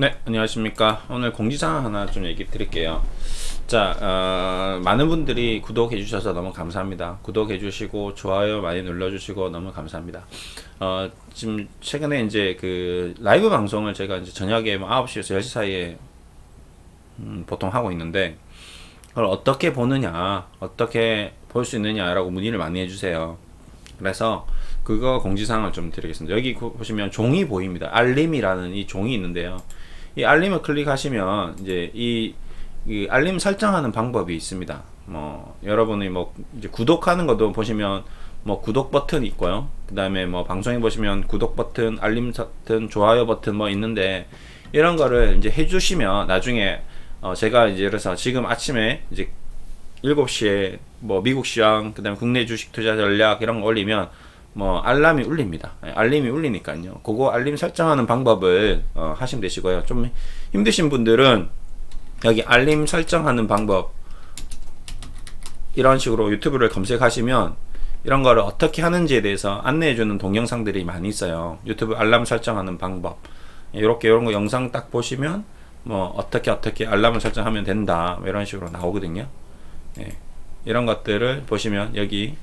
네, 안녕하십니까. 오늘 공지사항 하나 좀 얘기 드릴게요. 자, 어, 많은 분들이 구독해 주셔서 너무 감사합니다. 구독해 주시고, 좋아요 많이 눌러 주시고, 너무 감사합니다. 어, 지금 최근에 이제 그 라이브 방송을 제가 이제 저녁에 뭐 9시에서 10시 사이에 음, 보통 하고 있는데, 그걸 어떻게 보느냐, 어떻게 볼 수 있느냐라고 문의를 많이 해 주세요. 그래서 그거 공지사항을 좀 드리겠습니다. 여기 보시면 종이 보입니다. 알림이라는 이 종이 있는데요. 이 알림을 클릭하시면 이제 이, 이 알림 설정하는 방법이 있습니다. 뭐 여러분이 뭐 이제 구독하는 것도 보시면 뭐 구독 버튼 있고요. 그 다음에 뭐 방송에 보시면 구독 버튼, 알림 버튼, 좋아요 버튼 뭐 있는데 이런 거를 이제 해주시면 나중에 어 제가 이제 그래서 지금 아침에 이제 7시에 뭐 미국 시황, 그 다음에 국내 주식 투자 전략 이런 거 올리면 뭐 알람이 울립니다. 예, 알림이 울리니까요. 그거 알림 설정하는 방법을 어, 하시면 되시고요. 좀 힘드신 분들은 여기 알림 설정하는 방법 이런 식으로 유튜브를 검색하시면 이런 거를 어떻게 하는지에 대해서 안내해주는 동영상들이 많이 있어요. 유튜브 알람 설정하는 방법 이렇게 이런 거 영상 딱 보시면 뭐 어떻게 어떻게 알람을 설정하면 된다 뭐 이런 식으로 나오거든요. 예, 이런 것들을 보시면 여기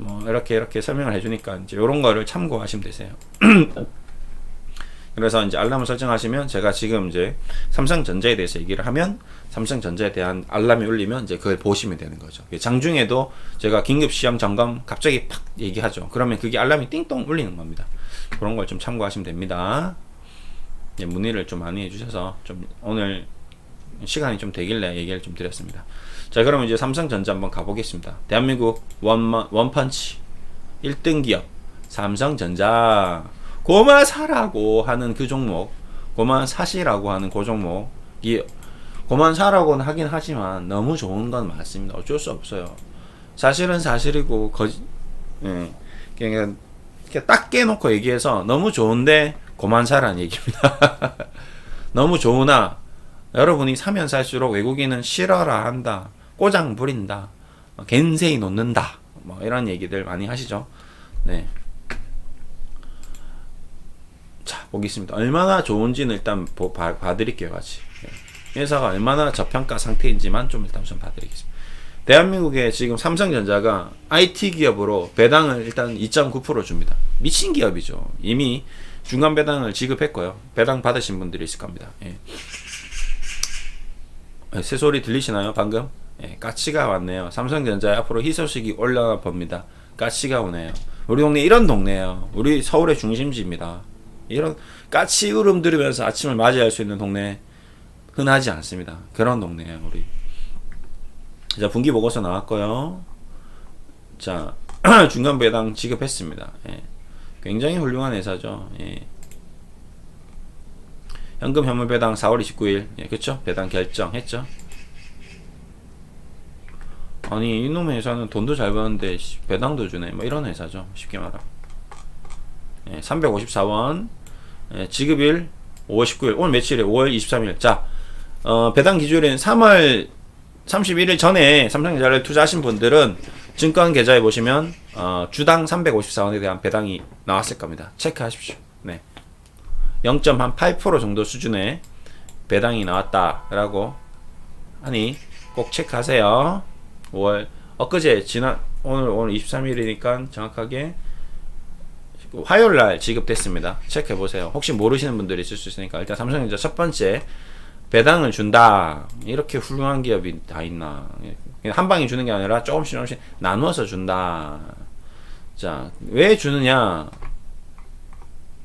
뭐 이렇게 이렇게 설명을 해주니까 이제 이런 거를 참고하시면 되세요. 그래서 이제 알람을 설정하시면 제가 지금 이제 삼성전자에 대해서 얘기를 하면 삼성전자에 대한 알람이 울리면 이제 그걸 보시면 되는 거죠. 장중에도 제가 긴급 시험 점검 갑자기 팍 얘기하죠. 그러면 그게 알람이 띵동 울리는 겁니다. 그런 걸 좀 참고하시면 됩니다. 예, 문의를 좀 많이 해주셔서 좀 오늘 시간이 좀 되길래 얘기를 좀 드렸습니다. 자, 그러면 이제 삼성전자 한번 가보겠습니다. 대한민국 원, 원펀치 1등 기업 삼성전자 고마 사라고 하는 그 종목 고만 사시라고 하는 그 종목이 고만 사라고는 하긴 하지만 너무 좋은 건 맞습니다. 어쩔 수 없어요. 사실은 사실이고 거짓 예. 그냥 딱 깨놓고 얘기해서 너무 좋은데 고만 사라는 얘기입니다. 너무 좋으나 여러분이 사면 살수록 외국인은 싫어라 한다. 꼬장 부린다. 겐세이 놓는다. 뭐 이런 얘기들 많이 하시죠. 네. 자, 보겠습니다. 얼마나 좋은지는 일단 보, 봐, 봐드릴게요, 같이. 네. 회사가 얼마나 저평가 상태인지만 좀 일단 좀 봐드리겠습니다. 대한민국에 지금 삼성전자가 IT 기업으로 배당을 일단 2.9% 줍니다. 미친 기업이죠. 이미 중간 배당을 지급했고요. 배당 받으신 분들이 있을 겁니다. 예. 새 소리 들리시나요? 방금? 예, 까치가 왔네요. 삼성전자에 앞으로 희소식이 올라가 봅니다. 까치가 오네요. 우리 동네 이런 동네예요. 우리 서울의 중심지입니다. 이런 까치 울음 들으면서 아침을 맞이할 수 있는 동네 흔하지 않습니다. 그런 동네예요, 우리. 자, 분기 보고서 나왔고요. 자, 중간 배당 지급했습니다. 예. 굉장히 훌륭한 회사죠. 예. 현금 현물 배당 4월 29일. 예, 그쵸? 배당 결정했죠. 아니, 이놈의 회사는 돈도 잘 버는데 배당도 주네. 뭐 이런 회사죠. 쉽게 말하면. 예, 354원. 예, 지급일 5월 19일. 오늘 며칠이에요? 5월 23일. 자, 어, 배당 기준일인 3월 31일 전에 삼성전자를 투자하신 분들은 증권 계좌에 보시면 어, 주당 354원에 대한 배당이 나왔을 겁니다. 체크하십시오. 네. 0.8% 정도 수준의 배당이 나왔다라고 하니 꼭 체크하세요. 5월 엊그제 지난 오늘 오늘 23일이니까 정확하게 화요일 날 지급됐습니다. 체크해 보세요. 혹시 모르시는 분들이 있을 수 있으니까 일단 삼성전자 첫 번째 배당을 준다. 이렇게 훌륭한 기업이 다 있나? 한 방에 주는 게 아니라 조금씩 조금씩 나누어서 준다. 자, 왜 주느냐?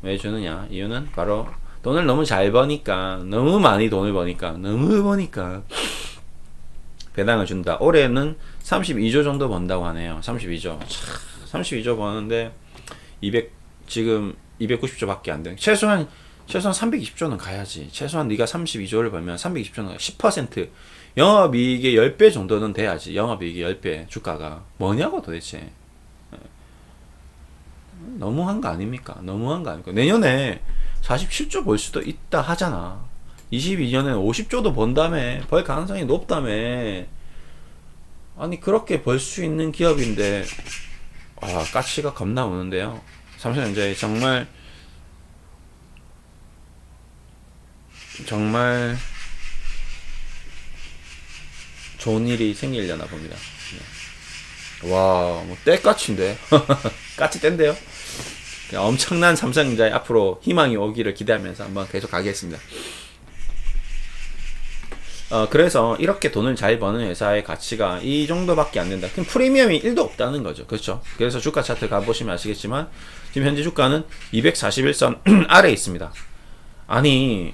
왜 주느냐? 이유는 바로 돈을 너무 잘 버니까, 너무 많이 돈을 버니까, 너무 버니까 배당을 준다. 올해는 32조 정도 번다고 하네요. 32조. 차, 32조 버는데 200 지금 290조밖에 안 돼. 최소한 최소한 320조는 가야지. 최소한 네가 32조를 벌면 320조는 10% 영업이익의 10배 정도는 돼야지. 영업이익의 10배 주가가 뭐냐고 도대체. 너무한 거 아닙니까? 너무한 거 아닙니까? 내년에 47조 벌 수도 있다 하잖아. 22년에 50조도 번다며. 벌 가능성이 높다며. 아니, 그렇게 벌 수 있는 기업인데, 아, 가치가 겁나 오는데요. 삼성전자에 정말 정말 좋은 일이 생기려나 봅니다. 네. 와, 뭐 때까치인데 까치 땐데요. 엄청난 삼성전자의 앞으로 희망이 오기를 기대하면서 한번 계속 가겠습니다. 어, 그래서 이렇게 돈을 잘 버는 회사의 가치가 이 정도밖에 안 된다. 그럼 프리미엄이 1도 없다는 거죠. 그렇죠? 그래서 주가 차트 가보시면 아시겠지만 지금 현재 주가는 241선 아래에 있습니다. 아니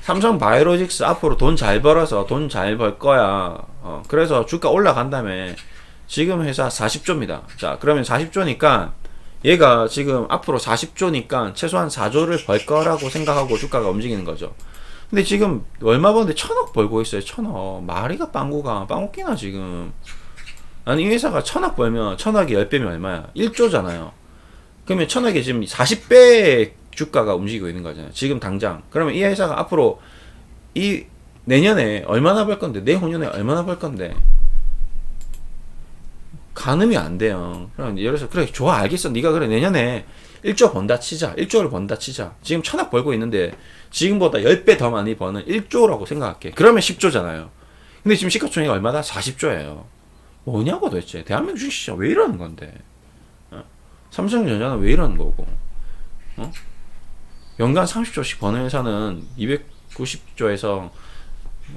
삼성 바이오로직스 앞으로 돈 잘 벌어서 돈 잘 벌 거야. 어, 그래서 주가 올라간 다음에 지금 회사 40조입니다. 자, 그러면 40조니까 얘가 지금 앞으로 40조니까 최소한 4조를 벌 거라고 생각하고 주가가 움직이는 거죠. 근데 지금 얼마 버는데 천억 벌고 있어요. 천억. 마리가 빵구가 빵웃기나 지금. 아니 이 회사가 천억 벌면 천억이 10배면 얼마야? 1조잖아요. 그러면 천억에 지금 40배 주가가 움직이고 있는 거잖아요. 지금 당장. 그러면 이 회사가 앞으로 이 내년에 얼마나 벌 건데 내 후년에 얼마나 벌 건데 가늠이 안 돼요. 그럼 예를 들어서 그래 좋아 알겠어. 네가 그래 내년에 1조 번다 치자. 1조를 번다 치자. 지금 천억 벌고 있는데 지금보다 10배 더 많이 버는 1조라고 생각할게. 그러면 10조잖아요. 근데 지금 시가총액이 얼마다? 40조예요. 뭐냐고 도대체. 대한민국 주식시장 왜 이러는 건데. 어? 삼성전자는 왜 이러는 거고. 어? 연간 30조씩 버는 회사는 290조에서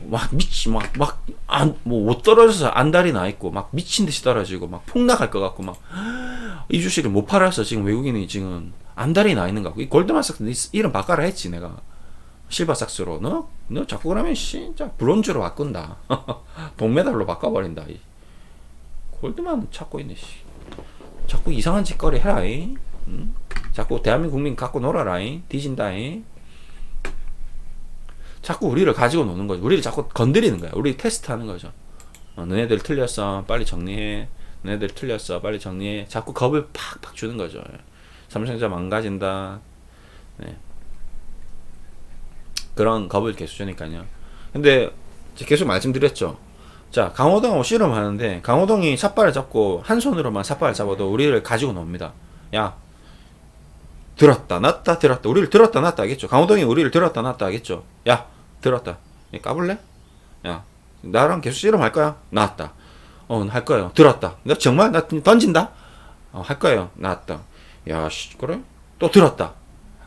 막 미치 막막안뭐못 떨어져서 안달이 나 있고 막 미친 듯이 떨어지고 막 폭락할 것 같고 막 이 주식을 못 팔아서 지금 외국인이 지금 안달이 나 있는 거 같고 이 골드만삭스 이름 바꿔라 했지 내가. 실버삭스로. 너 너 자꾸 그러면 진짜 브론즈로 바꾼다. 동메달로 바꿔버린다 이. 골드만 찾고 있네 씨. 자꾸 이상한 짓거리 해라 이. 응? 자꾸 대한민국 국민 갖고 놀아라 이. 뒤진다 이 자꾸 우리를 가지고 노는 거죠. 우리를 자꾸 건드리는 거야. 우리 테스트하는 거죠. 어, 너네들 틀렸어. 빨리 정리해. 너네들 틀렸어. 빨리 정리해. 자꾸 겁을 팍팍 주는 거죠. 예. 삼성전자 망가진다. 네. 그런 겁을 계속 주니까요. 근데 계속 말씀드렸죠. 자, 강호동하고 씨름하는데 강호동이 삿발을 잡고 한 손으로만 삿발을 잡아도 우리를 가지고 놉니다. 야, 들었다 놨다 들었다 우리를 들었다 놨다 하겠죠. 강호동이 우리를 들었다 놨다 하겠죠. 야, 들었다. 얘 까불래? 야, 나랑 계속 씨름할 거야? 나왔다. 어, 할 거예요. 들었다. 나 정말 나 던진다. 어, 할 거예요. 나왔다. 야, 씨, 그래? 또 들었다.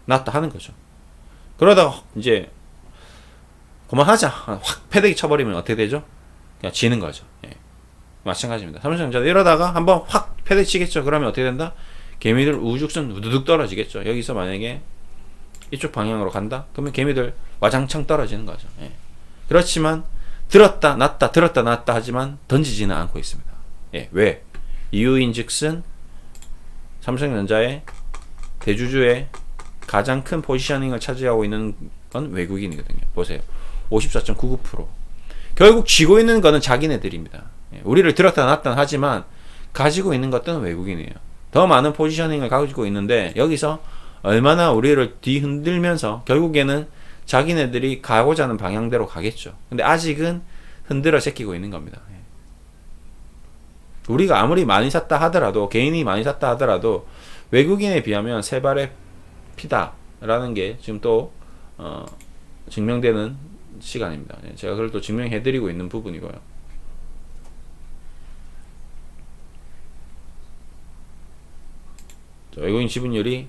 나왔다 하는 거죠. 그러다가 이제 그만하자. 확 패대기 쳐버리면 어떻게 되죠? 그냥 지는 거죠. 예. 마찬가지입니다. 삼성전자 이러다가 한번 확 패대기 치겠죠. 그러면 어떻게 된다? 개미들 우죽순 우두둑 떨어지겠죠. 여기서 만약에 이쪽 방향으로 간다? 그러면 개미들 와장창 떨어지는 거죠. 예. 그렇지만 들었다 놨다 들었다 놨다 하지만 던지지는 않고 있습니다. 예. 왜? 이유인즉슨 삼성전자의 대주주의 가장 큰 포지셔닝을 차지하고 있는 건 외국인이거든요. 보세요. 54.99%. 결국 쥐고 있는 거는 자기네들입니다. 예. 우리를 들었다 놨다 하지만 가지고 있는 것들은 외국인이에요. 더 많은 포지셔닝을 가지고 있는데 여기서 얼마나 우리를 뒤흔들면서 결국에는 자기네들이 가고자 하는 방향대로 가겠죠. 근데 아직은 흔들어 제끼고 있는 겁니다. 예. 우리가 아무리 많이 샀다 하더라도 개인이 많이 샀다 하더라도 외국인에 비하면 세 발의 피다라는 게 지금 또 어, 증명되는 시간입니다. 예, 제가 그걸 또 증명해드리고 있는 부분이고요. 외국인 지분율이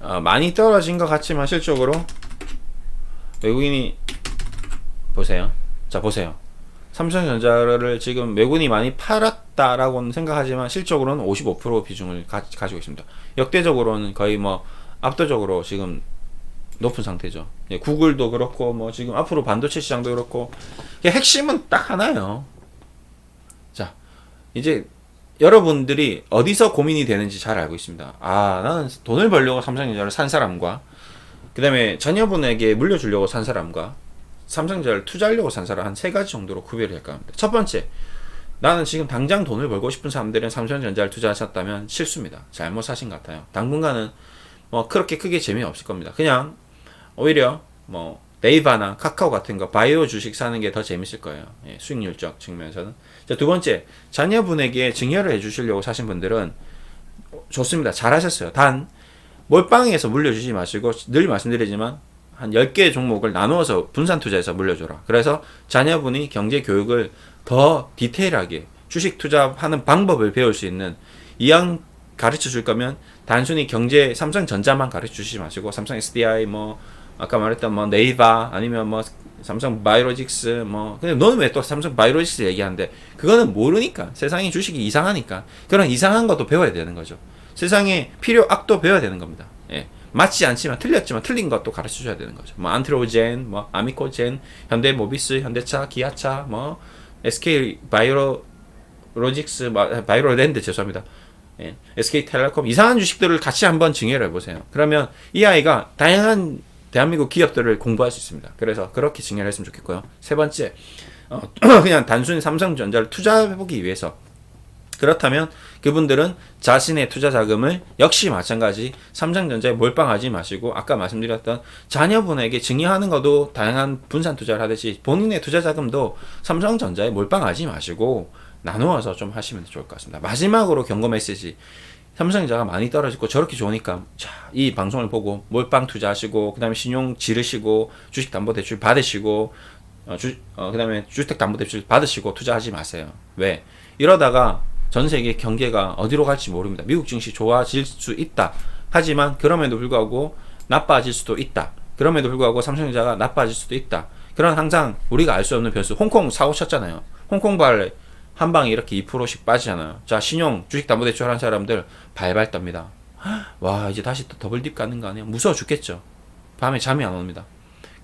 어, 많이 떨어진 것 같지만 실적으로 외국인이 보세요. 자 보세요. 삼성전자를 지금 외국인이 많이 팔았다라고는 생각하지만 실적으로는 55% 비중을 가, 지고 있습니다. 역대적으로는 거의 뭐 압도적으로 지금 높은 상태죠. 예, 구글도 그렇고 뭐 지금 앞으로 반도체 시장도 그렇고 핵심은 딱 하나예요. 자 이제 여러분들이 어디서 고민이 되는지 잘 알고 있습니다. 아, 나는 돈을 벌려고 삼성전자를 산 사람과, 그 다음에 자녀분에게 물려주려고 산 사람과, 삼성전자를 투자하려고 산 사람 한 세 가지 정도로 구별을 할까 합니다. 첫 번째, 나는 지금 당장 돈을 벌고 싶은 사람들은 삼성전자를 투자하셨다면 실수입니다. 잘못 사신 것 같아요. 당분간은 뭐 그렇게 크게 재미없을 겁니다. 그냥 오히려 뭐 네이버나 카카오 같은 거 바이오 주식 사는 게 더 재밌을 거예요. 예, 수익률적 측면에서는. 자, 두 번째, 자녀분에게 증여를 해주시려고 사신 분들은 좋습니다. 잘하셨어요. 단 몰빵해서 물려주지 마시고 늘 말씀드리지만 한 10개 종목을 나누어서 분산 투자해서 물려줘라. 그래서 자녀분이 경제 교육을 더 디테일하게 주식 투자하는 방법을 배울 수 있는 이왕 가르쳐 줄 거면 단순히 경제 삼성전자만 가르쳐 주시지 마시고 삼성 SDI 뭐 아까 말했던 뭐 네이바 아니면 뭐 삼성 바이오로직스 뭐 근데 너는 왜 또 삼성 바이오로직스 얘기하는데 그거는 모르니까 세상에 주식이 이상하니까 그런 이상한 것도 배워야 되는 거죠. 세상에 필요 악도 배워야 되는 겁니다. 예. 맞지 않지만 틀렸지만 틀린 것도 가르쳐 줘야 되는 거죠. 뭐 안트로젠, 뭐 아미코젠, 현대 모비스, 현대차, 기아차, 뭐 SK 바이오로직스, 뭐, 바이오랜드 죄송합니다. 예. SK텔레콤 이상한 주식들을 같이 한번 증여를 해보세요. 그러면 이 아이가 다양한 대한민국 기업들을 공부할 수 있습니다. 그래서 그렇게 증여를 했으면 좋겠고요. 세 번째, 어, 그냥 단순히 삼성전자를 투자해보기 위해서 그렇다면 그분들은 자신의 투자 자금을 역시 마찬가지 삼성전자에 몰빵하지 마시고 아까 말씀드렸던 자녀분에게 증여하는 것도 다양한 분산 투자를 하듯이 본인의 투자 자금도 삼성전자에 몰빵하지 마시고 나누어서 좀 하시면 좋을 것 같습니다. 마지막으로 경고 메시지. 삼성전자가 많이 떨어지고 저렇게 좋으니까 자, 이 방송을 보고 몰빵 투자하시고 그다음에 신용 지르시고 주식 담보 대출 받으시고 어, 주, 어, 그다음에 주택 담보 대출 받으시고 투자하지 마세요. 왜? 이러다가 전 세계 경제가 어디로 갈지 모릅니다. 미국 증시 좋아질 수 있다. 하지만 그럼에도 불구하고 나빠질 수도 있다. 그럼에도 불구하고 삼성전자가 나빠질 수도 있다. 그런 항상 우리가 알 수 없는 변수. 홍콩 사고 쳤잖아요. 홍콩 발 한 방에 이렇게 2%씩 빠지잖아요. 자, 신용, 주식담보대출 하는 사람들 발발 떱니다. 와, 이제 다시 또 더블딥 가는 거 아니야? 무서워 죽겠죠. 밤에 잠이 안 옵니다.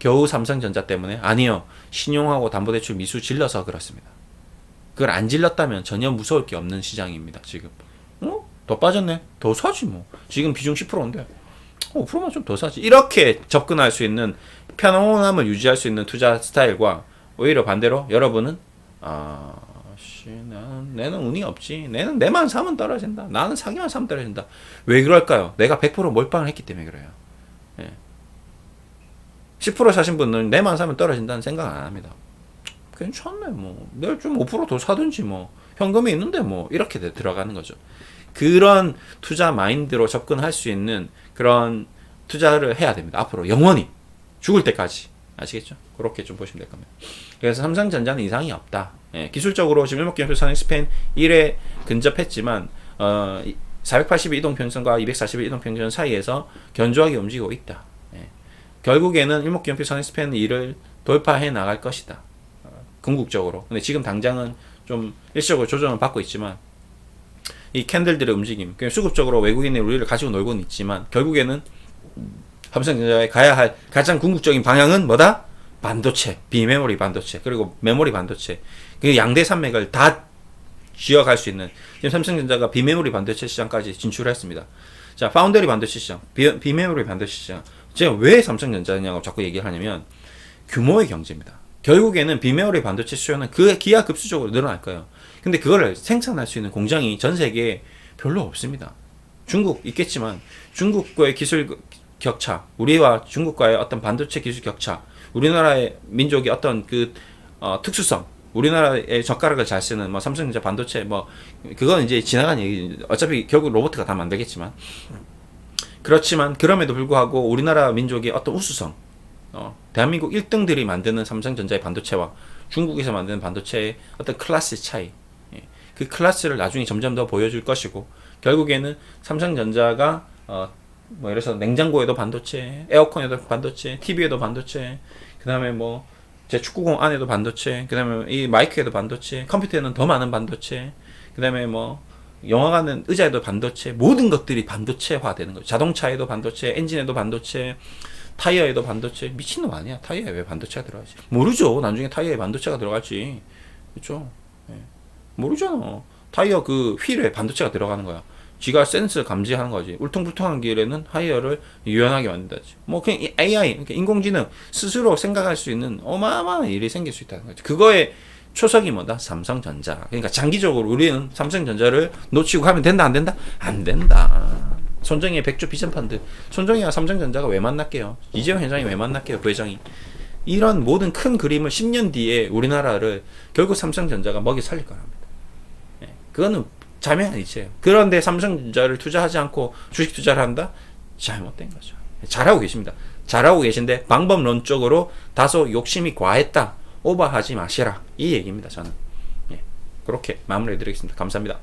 겨우 삼성전자 때문에? 아니요. 신용하고 담보대출 미수 질러서 그렇습니다. 그걸 안 질렀다면 전혀 무서울 게 없는 시장입니다. 지금. 어? 더 빠졌네. 더 사지 뭐. 지금 비중 10%인데. 어, 5%만 좀 더 사지. 이렇게 접근할 수 있는 편안함을 유지할 수 있는 투자 스타일과 오히려 반대로 여러분은 아, 씨, 나는 내는 운이 없지. 내는 내만 사면 떨어진다. 나는 사기만 사면 떨어진다. 왜 그럴까요? 내가 100% 몰빵을 했기 때문에 그래요. 예. 10% 사신 분은 내만 사면 떨어진다는 생각 안 합니다. 괜찮네 뭐 내가 좀 5%더 사든지 뭐 현금이 있는데 뭐 이렇게 돼- 들어가는 거죠. 그런 투자 마인드로 접근할 수 있는 그런 투자를 해야 됩니다. 앞으로 영원히 죽을 때까지 아시겠죠? 그렇게 좀 보시면 될 겁니다. 그래서 삼성전자는 이상이 없다. 예, 기술적으로 지금 일목기표 선행 스팬 1에 근접했지만 어, 480일 이동평선과 240일 이동평선 사이에서 견조하게 움직이고 있다. 예. 결국에는 일목기표 선행 스팬 1을 돌파해 나갈 것이다. 어, 궁극적으로. 근데 지금 당장은 좀 일시적으로 조정을 받고 있지만 이 캔들들의 움직임, 그냥 수급적으로 외국인이 우리를 가지고 놀고는 있지만 결국에는 삼성전자에 가야 할 가장 궁극적인 방향은 뭐다? 반도체, 비메모리 반도체, 그리고 메모리 반도체. 그 양대 산맥을 다 쥐어갈 수 있는 지금 삼성전자가 비메모리 반도체 시장까지 진출했습니다. 자, 파운더리 반도체 시장, 비, 비메모리 반도체 시장. 제가 왜 삼성전자냐고 자꾸 얘기를 하냐면 규모의 경제입니다. 결국에는 비메모리 반도체 수요는 그 기하급수적으로 늘어날 거예요. 근데 그거를 생산할 수 있는 공장이 전 세계에 별로 없습니다. 중국 있겠지만 중국과의 기술 격차, 우리와 중국과의 어떤 반도체 기술 격차, 우리나라의 민족의 어떤 그 어, 특수성, 우리나라의 젓가락을 잘 쓰는 뭐 삼성전자 반도체 뭐 그건 이제 지나간 얘기. 어차피 결국 로봇가 다 만들겠지만 그렇지만 그럼에도 불구하고 우리나라 민족의 어떤 우수성, 어, 대한민국 1등들이 만드는 삼성전자의 반도체와 중국에서 만드는 반도체의 어떤 클래스 차이, 예, 그 클래스를 나중에 점점 더 보여줄 것이고 결국에는 삼성전자가 어, 뭐 예를 들어서 냉장고에도 반도체, 에어컨에도 반도체, TV에도 반도체, 그 다음에 뭐 제 축구공 안에도 반도체, 그 다음에 이 마이크에도 반도체, 컴퓨터에는 더 많은 반도체, 그 다음에 뭐 영화관은 의자에도 반도체, 모든 것들이 반도체화 되는 거죠. 자동차에도 반도체, 엔진에도 반도체, 타이어에도 반도체. 미친놈 아니야. 타이어에 왜 반도체가 들어가지? 모르죠. 나중에 타이어에 반도체가 들어갈지. 그렇죠? 예. 모르잖아. 타이어 그 휠에 반도체가 들어가는 거야. 지가 센스 감지하는 거지. 울퉁불퉁한 길에는 타이어를 유연하게 만든다지. 뭐 그냥 이 AI, 그러니까 인공지능 스스로 생각할 수 있는 어마어마한 일이 생길 수 있다는 거지. 그거에 초석이 뭐다? 삼성전자. 그러니까 장기적으로 우리는 삼성전자를 놓치고 가면 된다, 안 된다? 안 된다. 손정희의 백조 비전펀드. 손정희와 삼성전자가 왜 만났게요? 이재용 회장이 왜 만났게요? 부회장이. 이런 모든 큰 그림을 10년 뒤에 우리나라를 결국 삼성전자가 먹이 살릴 거랍니다. 예, 그거는 자명한 이치예요. 그런데 삼성전자를 투자하지 않고 주식 투자를 한다? 잘못된 거죠. 잘하고 계십니다. 잘하고 계신데 방법론적으로 다소 욕심이 과했다. 오버하지 마시라. 이 얘기입니다. 저는. 예. 그렇게 마무리 해 드리겠습니다. 감사합니다.